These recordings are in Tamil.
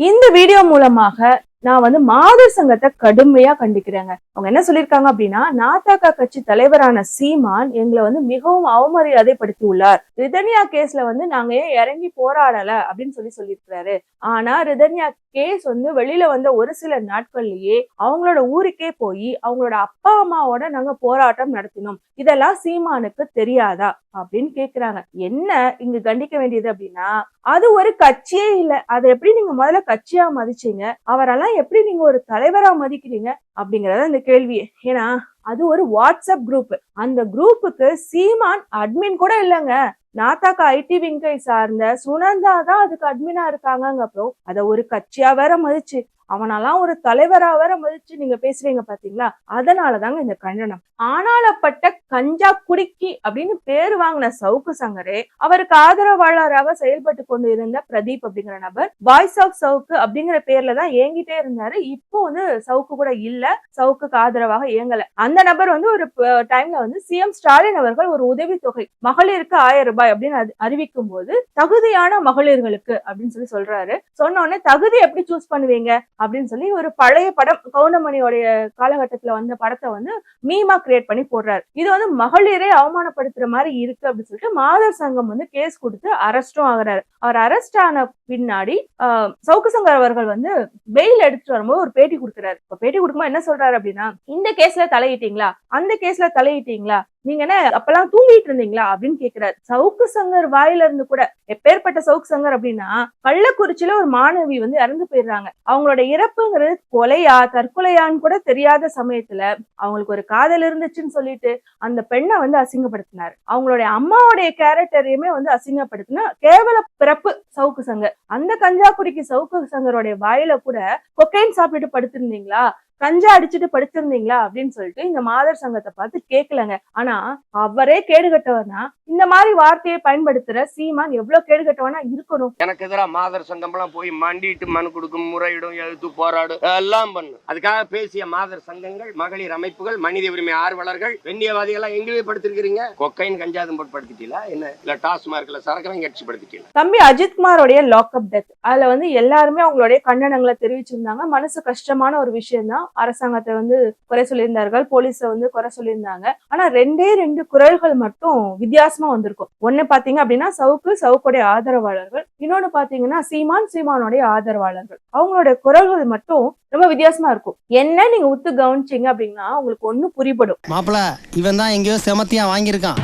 இந்த வீடியோ மூலமாக நான் வந்து மாதர் சங்கத்தை கடுமையா கண்டிக்கிறேங்க. அவங்க என்ன சொல்லியிருக்காங்க அப்படின்னா நாத்தாக்கா கட்சி தலைவரான சீமான் எங்களை வந்து மிகவும் அவமரியாதைப்படுத்தி உள்ளார் ரிதன்யா கேஸ்ல வந்து நாங்க ஏன் இறங்கி போராடல அப்படின்னு சொல்லி சொல்லியிருக்கிறாரு. ஆனா ரிதன்யா கேஸ் வந்து வெளியில வந்த ஒரு சில நாட்கள்லயே அவங்களோட ஊருக்கே போய் அவங்களோட அப்பா அம்மாவோட நாங்க போராட்டம் நடத்தினோம். இதெல்லாம் சீமானுக்கு தெரியாதா அப்படின்னு கேக்குறாங்க. என்ன இங்க கண்டிக்க வேண்டியது அப்படின்னா அது ஒரு கட்சியே இல்லை. அதை எப்படி நீங்க முதல்ல கட்சியா மதிச்சீங்க? அவரெல்லாம் எப்படி நீங்க ஒரு தலைவரா மதிக்கிறீங்க? அப்படிங்கறத இந்த கேள்வி. ஏன்னா அது ஒரு வாட்ஸ்அப் குரூப் அந்த குரூப்புக்கு சீமான் அட்மின் கூட இல்லைங்க. நாத்தாக்கா ஐடி விங்கை சார்ந்த சுனந்தா தான் அதுக்கு அட்மினா இருக்காங்கங்க அப்புறம் அதை ஒரு கட்சியா வேற மதிச்சு அவனெல்லாம் ஒரு தலைவரா வேற மதிச்சு நீங்க பேசுறீங்க பாத்தீங்களா? அதனாலதாங்க இந்த கண்டனம். ஆனாலப்பட்ட கஞ்சா குடிக்கி அப்படின்னு பேர் வாங்கின சவுக்கு சங்கரே அவருக்கு ஆதரவாளராக செயல்பட்டு கொண்டு இருந்த பிரதீப் அப்படிங்கிற நபர் வாய்ஸ் ஆஃப் சவுக்கு அப்படிங்கிற பேர்ல தான் ஏங்கிட்டே இருந்தாரு. இப்போ வந்து சவுக்கு கூட இல்ல சவுக்குக்கு ஆதரவாக இயங்கல அந்த நபர் வந்து ஒரு டைம்ல வந்து சிஎம் ஸ்டாலின் அவர்கள் ஒரு உதவித்தொகை மகளிருக்கு ஆயிரம் ரூபாய் அப்படின்னு அறிவிக்கும் போது தகுதியான மகளிர்களுக்கு அப்படின்னு சொல்லி சொல்றாரு. சொன்ன உடனே தகுதி எப்படி சூஸ் பண்ணுவீங்க? அப்படின்னு சொல்லி ஒரு பழைய படம் கவுண்டமணியோடைய காலகட்டத்துல வந்த படத்தை வந்து மீமா கிரியேட் பண்ணி போடுறாரு. இது வந்து மகளிரை அவமானப்படுத்துற மாதிரி இருக்கு அப்படின்னு சொல்லிட்டு மாதர் சங்கம் வந்து கேஸ் கொடுத்து அரெஸ்டும் ஆகுறாரு. அவர் அரெஸ்ட் ஆன பின்னாடி ஆஹ், சவுக்கு சங்கர் அவர்கள் வந்து பெயில் எடுத்துட்டு வரும்போது ஒரு பேட்டி கொடுக்குறாரு. இப்ப பேட்டி கொடுக்கும்போது என்ன சொல்றாரு அப்படின்னா இந்த கேஸ்ல தலையிட்டீங்களா? அந்த கேஸ்ல தலையிட்டீங்களா? நீங்க என்ன அப்பெல்லாம் தூங்கிட்டு இருந்தீங்களா? அப்படின்னு கேக்குறாரு. சவுக்கு சங்கர் வாயில இருந்து கூட எப்பேற்பட்ட சவுக்கு சங்கர் அப்படின்னா கள்ளக்குறிச்சியில ஒரு மாணவி வந்து இறந்து போயிடுறாங்க. அவங்களோட இறப்புங்கிறது கொலையா தற்கொலையான்னு கூட தெரியாத சமயத்துல அவங்களுக்கு ஒரு காதல் இருந்துச்சுன்னு சொல்லிட்டு அந்த பெண்ணை வந்து அசிங்கப்படுத்தினாரு. அவங்களுடைய அம்மாவுடைய கேரக்டரையுமே வந்து அசிங்கப்படுத்தினா கேவல பிறப்பு சவுக்கு சங்கர். அந்த கஞ்சாக்குடிக்கு சவுக்கு சங்கருடைய வாயில கூட கொக்கைன் சாப்பிட்டுட்டு படுத்திருந்தீங்களா? கஞ்சா அடிச்சுட்டு படுத்திருந்தீங்களா அப்படின்னு சொல்லிட்டு இந்த மாதர் சங்கத்தை பார்த்து கேட்கலங்க ஆனா அவரே கேடுகட்டவர்னா இந்த மாதிரி வார்த்தையை பயன்படுத்துற சீமான் எவ்வளவு கேடுகட்டவனா இருக்கணும். எனக்கு எதிராக மாதர் சங்கம்லாம் போய் மண்டிட்டு மனு கொடுக்கும் முறையிடும் எழுத்து போராடும் எல்லாம் பண்ணும் அதுக்காக பேசிய மாதர் சங்கங்கள் மகளிர் அமைப்புகள் மனித உரிமை ஆர்வலர்கள் வெண்ணியவாதிகள் எங்கேயே படுத்திருக்கிறீங்க. கொக்கைன் கஞ்சாதும் போட்டு படுத்திட்டீங்களா? என்ன? இல்ல டாஸ்மார்க்ல சரக்கு கட்சி படுத்திட்டீங்களா? தம்பி அஜித்குமாரோடைய லாக்அப் டெத் அதுல வந்து எல்லாருமே அவங்களுடைய கண்டனங்களை தெரிவிச்சிருந்தாங்க. மனசு கஷ்டமான ஒரு விஷயம் தான் அரசாங்கத்தை வந்து குறை சொல்லியிருந்தார்கள் போலீஸை வந்து குறை சொல்லியிருந்தாங்க. ஆனா ரெண்டே ரெண்டு குரல்கள் மட்டும் வித்தியாசமா வந்திருக்கும். ஒண்ணு பாத்தீங்க அப்படின்னா சவுக்கு சவுக்குடைய ஆதரவாளர்கள். இன்னொன்னு பாத்தீங்கன்னா சீமான் சீமானுடைய ஆதரவாளர்கள். அவங்களுடைய குரல்கள் மட்டும் ரொம்ப வித்தியாசமா இருக்கும். என்ன நீங்க உத்து கவனிச்சீங்க அப்படின்னா உங்களுக்கு ஒண்ணு புரிபடும். மாப்பிள இவன் தான் எங்கேயோ செமத்தியா வாங்கியிருக்கான்.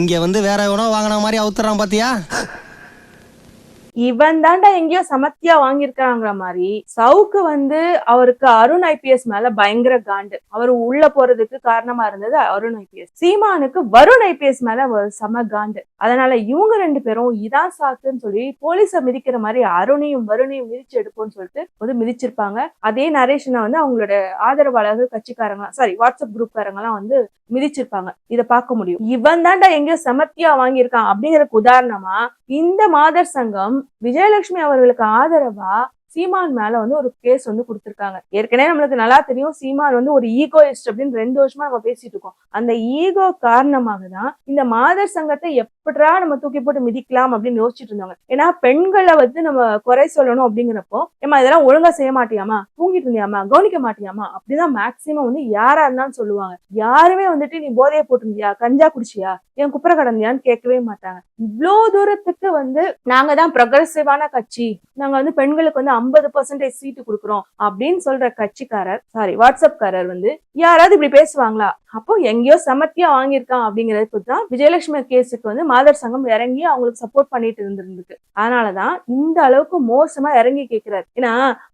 இங்க வந்து வேற எவனோ வாங்கின மாதிரி அவுத்துறான் பாத்தியா? இவன் தாண்டா எங்கேயோ சமத்தியா வாங்கியிருக்காங்கிற மாதிரி சவுக்கு வந்து அவருக்கு அருண் ஐபிஎஸ் மேல பயங்கர காண்டு. அவர் உள்ள போறதுக்கு காரணமா இருந்தது அருண் ஐபிஎஸ் சீமானுக்கு வருண் ஐபிஎஸ் மேல ஒரு செம காண்டு. அதனால இவங்க ரெண்டு பேரும் இதான் சாக்குன்னு சொல்லி போலீஸ மிதிக்கிற மாதிரி அருணையும் வருணையும் மிதிச்சு எடுப்போம்னு சொல்லிட்டு வந்து மிதிச்சிருப்பாங்க. அதே நரேஷனை வந்து அவங்களோட ஆதரவாளர்கள் கட்சிக்காரங்க சாரி வாட்ஸ்அப் குரூப்காரங்க எல்லாம் வந்து மிதிச்சிருப்பாங்க. இதை பார்க்க முடியும். இவன் தாண்டா எங்கேயோ சமத்தியா வாங்கியிருக்கான் அப்படிங்கறக்கு உதாரணமா இந்த மாதர் சங்கம் விஜயலட்சுமி அவர்களுக்கு ஆதரவா சீமான் மேல வந்து ஒரு கேஸ் வந்து கொடுத்துருக்காங்க. ஏற்கனவே நம்மளுக்கு நல்லா தெரியும் சீமான் வந்து ஒரு ஈகோயிஸ்ட் அப்படின்னு ரெண்டு வருஷமா நம்ம பேசிட்டு இருக்கோம். அந்த ஈகோ காரணமாக தான் இந்த மாதர் சங்கத்தை எப்படா நம்ம தூக்கி போட்டு மிதிக்கலாம் அப்படின்னு யோசிச்சுட்டு இருந்தாங்க ஏன்னா பெண்களை வந்து நம்ம குறை சொல்லணும் அப்படிங்கிறப்போ ஏமா இதெல்லாம் ஒழுங்கா செய்ய மாட்டியாமா தூங்கிட்டு இருந்தியாமா கவனிக்க மாட்டியாமா அப்படிதான் மேக்சிமம் வந்து யாரா இருந்தாலும் சொல்லுவாங்க. யாருமே வந்துட்டு நீ போதைய போட்டிருந்தியா? கஞ்சா குடிச்சியா? என் குப்புற கடந்தியான்னு கேட்கவே மாட்டாங்க. இவ்வளோ தூரத்துக்கு வந்து நாங்க தான் ப்ரொக்ரெசிவான கட்சி. நாங்க வந்து பெண்களுக்கு வந்து ஐம்பது பர்சன்டேஜ் சீட்டு கொடுக்குறோம் அப்படின்னு சொல்ற கட்சிக்காரர் சாரி வாட்ஸ்அப்காரர் வந்து யாராவது இப்படி பேசுவாங்களா? அப்போ எங்கேயோ சமத்தியா வாங்கியிருக்கான் அப்படிங்கிறது தான் விஜயலட்சுமி கேஸுக்கு வந்து மாதர் சங்கம் இறங்கி அவங்களுக்கு சப்போர்ட் பண்ணிட்டு இருந்திருக்கு. அதனாலதான் இந்த அளவுக்கு மோசமா இறங்கி கேட்கிறாரு ஏன்னா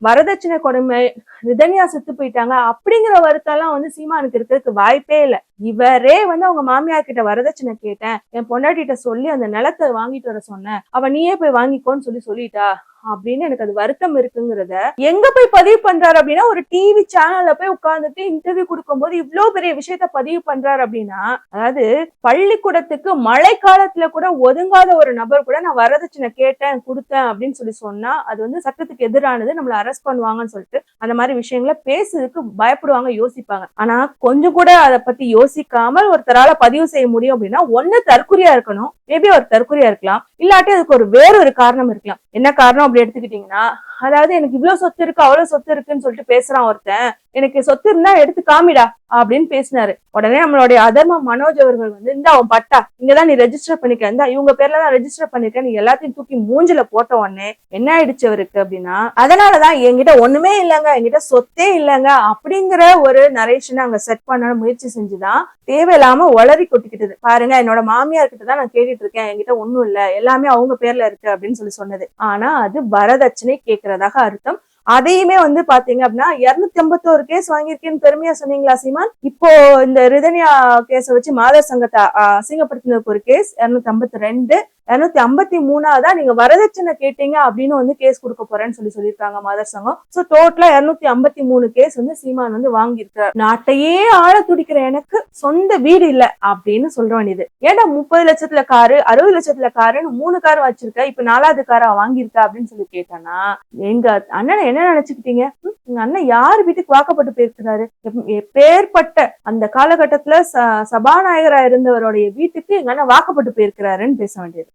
வரதட்சணை கொடுமை ரிதன்யா செத்து போயிட்டாங்க அப்படிங்கிற வருத்தம் எல்லாம் வந்து சீமானுக்கு இருக்கிறதுக்கு வாய்ப்பே இல்ல. இவரே வந்து அவங்க மாமியார் கிட்ட வரதட்சணை கேட்டேன் என் பொண்டாட்டிட்ட சொல்லி அந்த நிலத்தை வாங்கிட்டு வர சொன்னேன் அவ நீயே போய் வாங்கிக்கோன்னு சொல்லி சொல்லிட்டா. அப்படின்னு எனக்கு அது வருத்தம் இருக்குங்கிறத எங்க போய் பதிவு பண்றாரு அப்படின்னா ஒரு டிவி சேனல்ல போய் உட்கார்ந்துட்டு இன்டர்வியூ கொடுக்கும்போது இவ்வளவு பெரிய விஷயத்த பதிவு பண்றாரு அப்படின்னா அதாவது பள்ளிக்கூடத்துக்கு மழை காலத்துல கூட ஒதுங்காத ஒரு நபர் கூட நான் வரதட்சணை கேட்டேன் கொடுத்தேன் அப்படின்னு சொல்லி சொன்னா அது வந்து சட்டத்துக்கு எதிரானது நம்மள அரெஸ்ட் பண்ணுவாங்கன்னு சொல்லிட்டு அந்த மாதிரி விஷயங்களை பேசுறதுக்கு பயப்படுவாங்க யோசிப்பாங்க. ஆனா கொஞ்சம் கூட அதை பத்தி யோசிக்காமல் ஒருத்தரால பதிவு செய்ய முடியும் அப்படின்னா ஒன்னு தற்குறியா இருக்கணும். மேபி அவர் தற்குறியா இருக்கலாம். இல்லாட்டி அதுக்கு ஒரு வேற ஒரு காரணம் இருக்கலாம். என்ன காரணம் அப்படி எடுத்துக்கிட்டீங்கன்னா அதாவது எனக்கு இவ்வளவு சொத்து இருக்கு அவ்வளவு சொத்து இருக்குன்னு சொல்லிட்டு பேசுறான் ஒருத்தன். எனக்கு சொத்து இருந்தா எடுத்து காமிடா அப்படின்னு பேசினாரு. உடனே நம்மளுடைய அதர்ம மனோஜ் அவர்கள் வந்து இந்த அவன் பட்டா இங்கதான் நீ ரெஜிஸ்டர் பண்ணிக்க. இருந்தா இவங்க பேர்ல தான் ரெஜிஸ்டர் பண்ணிருக்க. நீ எல்லாத்தையும் தூக்கி மூஞ்சில போட்ட உடனே என்ன ஆயிடுச்சு அவருக்கு அப்படின்னா அதனாலதான் என்கிட்ட ஒண்ணுமே இல்லைங்க என்கிட்ட சொத்தே இல்லைங்க அப்படிங்கிற ஒரு நரேஷனை அங்க செட் பண்ண முயற்சி செஞ்சுதான் தேவையில்லாம ஒளறி கொட்டிக்கிட்டது. பாருங்க என்னோட மாமியார் கிட்ட தான் நான் கேட்டுட்டு இருக்கேன். என்கிட்ட ஒண்ணும் எல்லாம் எல்லாமே அவங்க பேர்ல இருக்கு அப்படின்னு சொல்லி சொன்னது. ஆனா அது வரதட்சணை கேட்கறதாக அர்த்தம். அதையுமே வந்து பாத்தீங்க அப்படின்னா இருநூத்தி ஐம்பத்தோரு கேஸ் வாங்கியிருக்கேன்னு பெருமையா சொன்னீங்களா சீமான்? இப்போ இந்த ரிதன்யா கேஸ வச்சு மாதர் சங்கத்தை ஆஹ், அசிங்கப்படுத்தினதுக்கு ஒரு கேஸ் இருநூத்தி ஐம்பத்தி ரெண்டு. இருநூத்தி ஐம்பத்தி மூணாவதா நீங்க வரதட்சணை கேட்டீங்க அப்படின்னு வந்து கேஸ் கொடுக்க போறேன்னு சொல்லி சொல்லியிருக்காங்க மாதர் சங்கம். சோ டோட்டலா இருநூத்தி ஐம்பத்தி மூணு கேஸ் வந்து சீமான் வந்து வாங்கியிருக்காரு நாட்டையே ஆழ துடிக்கிற எனக்கு சொந்த வீடு இல்ல அப்படின்னு சொல்ற வேண்டியது. ஏன்டா முப்பது லட்சத்துல காரு அறுபது லட்சத்துல காருன்னு மூணு கார் வச்சிருக்க இப்ப நாலாவது காரா வாங்கியிருக்க அப்படின்னு சொல்லி கேட்டானா எங்க அண்ணனை என்ன நினைச்சுக்கிட்டீங்க? ம், எங்க அண்ணன் யார் வீட்டுக்கு வாக்கப்பட்டு போயிருக்கிறாரு? பேர்பட்ட அந்த காலகட்டத்துல ச- சபாநாயகரா இருந்தவருடைய வீட்டுக்கு எங்க அண்ணன் வாக்கப்பட்டு போயிருக்கிறாருன்னு பேச வேண்டியது.